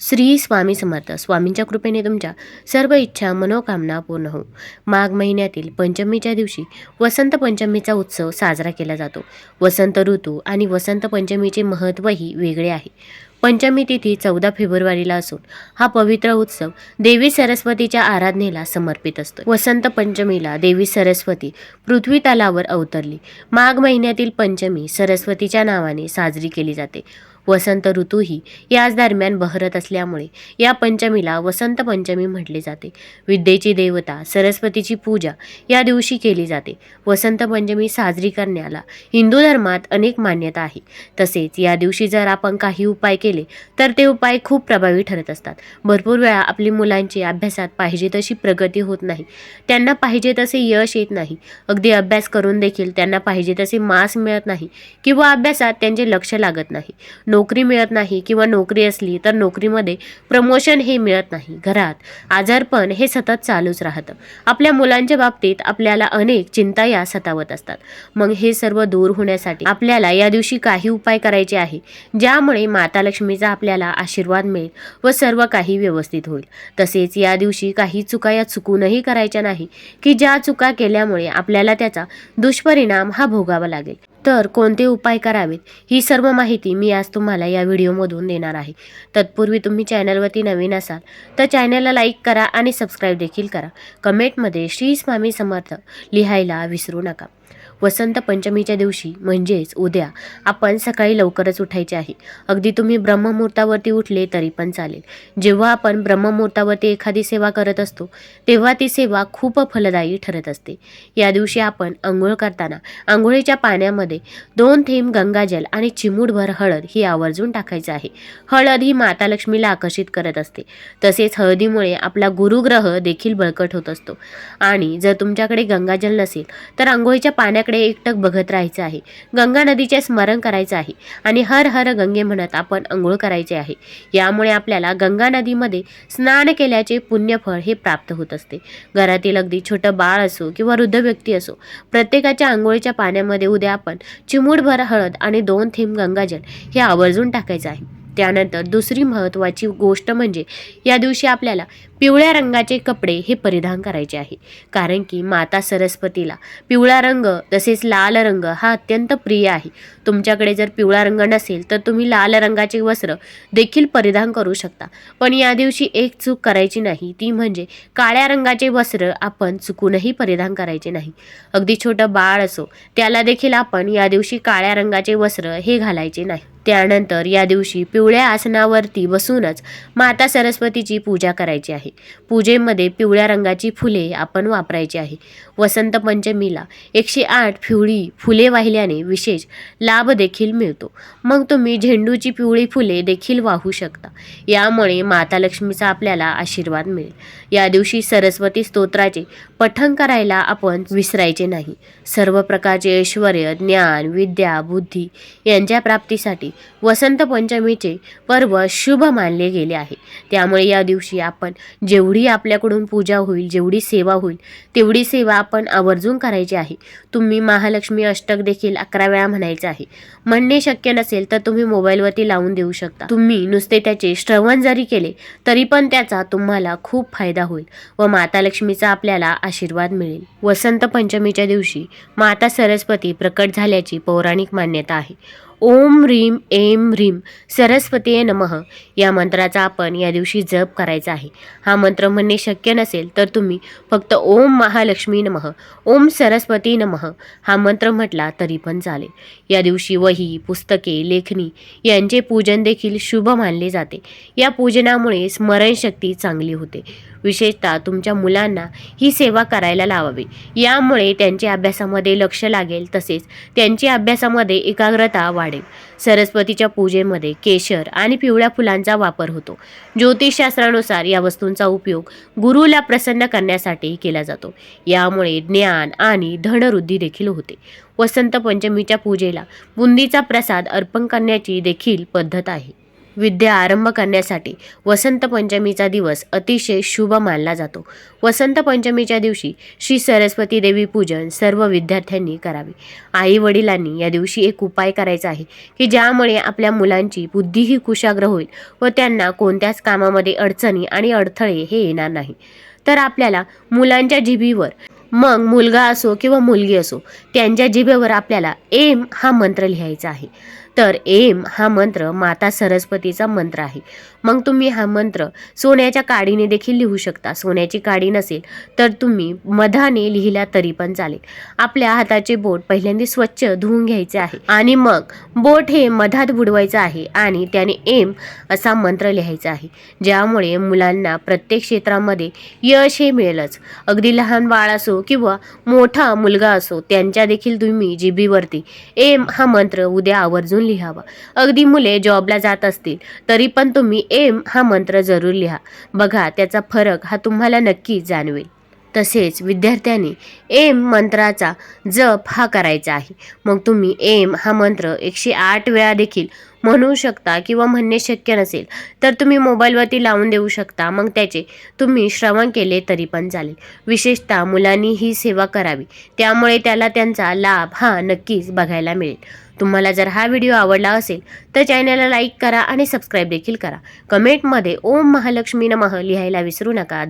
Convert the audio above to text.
श्री स्वामी समर्थ स्वामींच्या कृपेने तुमच्या सर्व इच्छा मनोकामना पूर्ण हो माघ महिन्यातील पंचमीच्या दिवशी वसंत पंचमीचा उत्सव साजरा केला जातो. वसंत ऋतू आणि वसंत पंचमीचे महत्त्वही वेगळे आहे. पंचमी तिथी चौदा फेब्रुवारीला असून हा पवित्र उत्सव देवी सरस्वतीच्या आराधनेला समर्पित असतो. वसंत पंचमीला देवी सरस्वती पृथ्वी तलावर अवतरली. माघ महिन्यातील पंचमी सरस्वतीच्या नावाने साजरी केली जाते. वसंत ऋतूही याच दरम्यान बहरत असल्यामुळे या पंचमीला वसंत पंचमी म्हटले जाते. विद्येची देवता सरस्वतीची पूजा या दिवशी केली जाते. वसंत पंचमी साजरी करण्याला हिंदू धर्मात अनेक मान्यता आहे. तसेच या दिवशी जर आपण काही उपाय केले तर ते उपाय खूप प्रभावी ठरत असतात. भरपूर वेळा आपली मुलांची अभ्यासात पाहिजे तशी प्रगती होत नाही. त्यांना पाहिजे तसे यश येत नाही. अगदी अभ्यास करून देखील त्यांना पाहिजे तसे मास मिळत नाही किंवा अभ्यासात त्यांचे लक्ष लागत नाही. नोकरी मिळत नाही किंवा नोकरी असली तर नोकरीमध्ये प्रमोशन हे मिळत नाही. घरात आजारपण हे सतत चालूच राहतं. आपल्या मुलांच्या बाबतीत आपल्याला अनेक चिंता या सतावत असतात. मग हे सर्व दूर होण्यासाठी आपल्याला या दिवशी काही उपाय करायचे आहे ज्यामुळे माता लक्ष्मीचा आपल्याला आशीर्वाद मिळेल व सर्व काही व्यवस्थित होईल. तसेच या दिवशी काही चुका या चुकूनही करायच्या नाही की ज्या चुका केल्यामुळे आपल्याला त्याचा दुष्परिणाम हा भोगावा लागेल. तर कोणते उपाय करावेत? ही सर्व माहिती मी आज तुम्हाला या व्हिडिओमधून देणार आहे. तत्पूर्वी तुम्ही चॅनलवरती नवीन असाल तर चॅनलला लाईक करा आणि सबस्क्राईब देखील करा. कमेंटमध्ये श्री स्वामी समर्थ लिहायला विसरू नका. वसंत पंचमीच्या दिवशी म्हणजेच उद्या आपण सकाळी लवकरच उठायचे आहे. अगदी तुम्ही ब्रह्ममुहूर्तावरती उठले तरी पण चालेल. जेव्हा आपण ब्रह्ममुहूर्तावरती एखादी सेवा करत असतो तेव्हा ती सेवा खूप फलदायी ठरत असते. या दिवशी आपण आंघोळ करताना आंघोळीच्या पाण्यामध्ये दोन थेंब गंगाजल आणि चिमूटभर हळद ही आवर्जून टाकायचं आहे. हळद ही माता लक्ष्मीला आकर्षित करत असते. तसेच हळदीमुळे आपला गुरुग्रह देखील बळकट होत असतो. आणि जर तुमच्याकडे गंगाजल नसेल तर आंघोळीच्या पाण्याकडे एकटक बघत राहायचं आहे. गंगा नदीचे स्मरण करायचं आहे आणि हर हर गंगे म्हणत आपण आंघोळ करायचे आहे. यामुळे आपल्याला गंगा नदीमध्ये स्नान केल्याचे पुण्यफळ हे प्राप्त होत असते. घरातील अगदी छोटं बाळ असो किंवा वृद्ध व्यक्ती असो प्रत्येकाच्या आंघोळीच्या पाण्यामध्ये उद्या आपण चिमूटभर हळद आणि दोन थेंब गंगाजल हे आवर्जून टाकायचं आहे. त्यानंतर दुसरी महत्त्वाची गोष्ट म्हणजे या दिवशी आपल्याला पिवळ्या रंगाचे कपडे हे परिधान करायचे आहे. कारण की माता सरस्वतीला पिवळा रंग तसेच लाल रंग हा अत्यंत प्रिय आहे. तुमच्याकडे जर पिवळा रंग नसेल तर तुम्ही लाल रंगाचे वस्त्र देखील परिधान करू शकता. पण या दिवशी एक चूक करायची नाही. ती म्हणजे काळ्या रंगाचे वस्त्र आपण चुकूनही परिधान करायचे नाही. अगदी छोटं बाळ असो त्याला देखील आपण या दिवशी काळ्या रंगाचे वस्त्र हे घालायचे नाही. त्यानंतर या दिवशी पिवळ्या आसनावरती बसूनच माता सरस्वतीची पूजा करायची आहे. पूजेमध्ये पिवळ्या रंगाची फुले आपण वापरायची आहे. वसंत पंचमीला एकशे आठ पिवळी फुले वाहिल्याने विशेष लाभ देखील मिळतो. मग तुम्ही झेंडूची पिवळी फुले देखील वाहू शकता. यामुळे माता लक्ष्मीचा आपल्याला आशीर्वाद मिळेल. या दिवशी सरस्वती स्तोत्राचे पठण करायला आपण विसरायचे नाही. सर्व प्रकारचे ऐश्वर ज्ञान विद्या बुद्धी यांच्या प्राप्तीसाठी वसंत पंचमीचे पर्व शुभ मानले गेले आहे. त्यामुळे या दिवशी आपण जेवढी आपल्याकडून पूजा होईल जेवढी सेवा होईल तेवढी सेवा आपण आवर्जून करायची आहे. तुम्ही महालक्ष्मी अष्टक देखील अकरा वेळा म्हणायचं आहे. म्हणणे शक्य नसेल तर तुम्ही मोबाईलवरती लावून देऊ शकता. तुम्ही नुसते त्याचे श्रवण जरी केले तरी पण त्याचा तुम्हाला खूप फायदा होईल व माता लक्ष्मीचा आपल्याला आशीर्वाद मिळेल. वसंत पंचमीच्या दिवशी माता सरस्वती प्रकट झाल्याची पौराणिक मान्यता आहे. ओम रीम एम रीम सरस्वतीये नमः. या मंत्राचा आपण या दिवशी जप करायचा आहे. हा मंत्र म्हणणे शक्य नसेल तर तुम्ही फक्त ओम महालक्ष्मी नमः ओम सरस्वती नमः हा मंत्र म्हटला तरी पण चालेल. या दिवशी वही पुस्तके लेखणी यांचे पूजन देखील शुभ मानले जाते. या पूजनामुळे स्मरणशक्ती चांगली होते. विशेषतः तुमच्या मुलांना ही सेवा करायला लावावी. यामुळे त्यांच्या अभ्यासामध्ये लक्ष लागेल तसेच त्यांची अभ्यासामध्ये एकाग्रता वाढेल सरस्वतीच्या पूजेमध्ये केशर आणि पिवळ्या फुलांचा वापर होतो. ज्योतिषशास्त्रानुसार या वस्तूंचा उपयोग गुरुला प्रसन्न करण्यासाठी केला जातो. यामुळे ज्ञान आणि धनवृद्धी देखील होते. वसंत पंचमीच्या पूजेला बुंदीचा प्रसाद अर्पण करण्याची देखील पद्धत आहे. विद्या आरंभ करण्यासाठी वसंत पंचमीचा दिवस अतिशय शुभ मानला जातो. वसंत पंचमीच्या दिवशी श्री सरस्वती देवी पूजन सर्व विद्यार्थ्यांनी करावे. आई वडिलांनी या दिवशी एक उपाय करायचा आहे की ज्यामुळे आपल्या मुलांची बुद्धीही कुशाग्र होईल व त्यांना कोणत्याच कामामध्ये अडचणी आणि अडथळे हे येणार नाही. तर आपल्याला मुलांच्या जिभीवर मग मुलगा असो किंवा मुलगी असो त्यांच्या जिभेवर आपल्याला एम हा मंत्र लिहायचा आहे. तर एम हा मंत्र माता सरस्वतीचा मंत्र आहे. मग तुम्ही हा मंत्र सोन्याच्या काडीने देखील लिहू शकता. सोन्याची काडी नसेल तर तुम्ही मधाने लिहिला तरी पण चालेल. आपल्या हाताचे बोट पहिल्यांदा स्वच्छ धुवून घ्यायचे आहे. आणि मग बोट हे मधात बुडवायचं आहे आणि त्याने एम असा मंत्र लिहायचा आहे. ज्यामुळे मुलांना प्रत्येक क्षेत्रामध्ये यश हे मिळेलच. अगदी लहान बाळ असो किंवा मोठा मुलगा असो त्यांच्या देखील तुम्ही जिबीवरती एम हा मंत्र उद्या आवर्जून लिहावा. अगदी मुले जॉबला जात असतील तरी पण तुम्ही एम हा मंत्र जरूर लिहा. बघा त्याचा फरक हा तुम्हाला नक्की जाणवेल. तसेच विद्यार्थ्यांनी एम मंत्राचा जप हा करायचा आहे. मग तुम्ही एम हा मंत्र एकशे आठ वेळा देखील म्हणू शकता किंवा म्हणणे शक्य नसेल तर तुम्ही मोबाईलवरती लावून देऊ शकता. मग त्याचे तुम्ही श्रवण केले तरी पण चालेल. विशेषतः मुलांनी ही सेवा करावी. त्यामुळे त्याला त्यांचा लाभ हा नक्कीच बघायला मिळेल. तुम्हाला जर हा व्हिडिओ आवडला असेल तर चॅनलला लाईक करा आणि सबस्क्राईब देखील करा. कमेंटमध्ये ओम महालक्ष्मी नमः लिहायला विसरू नका.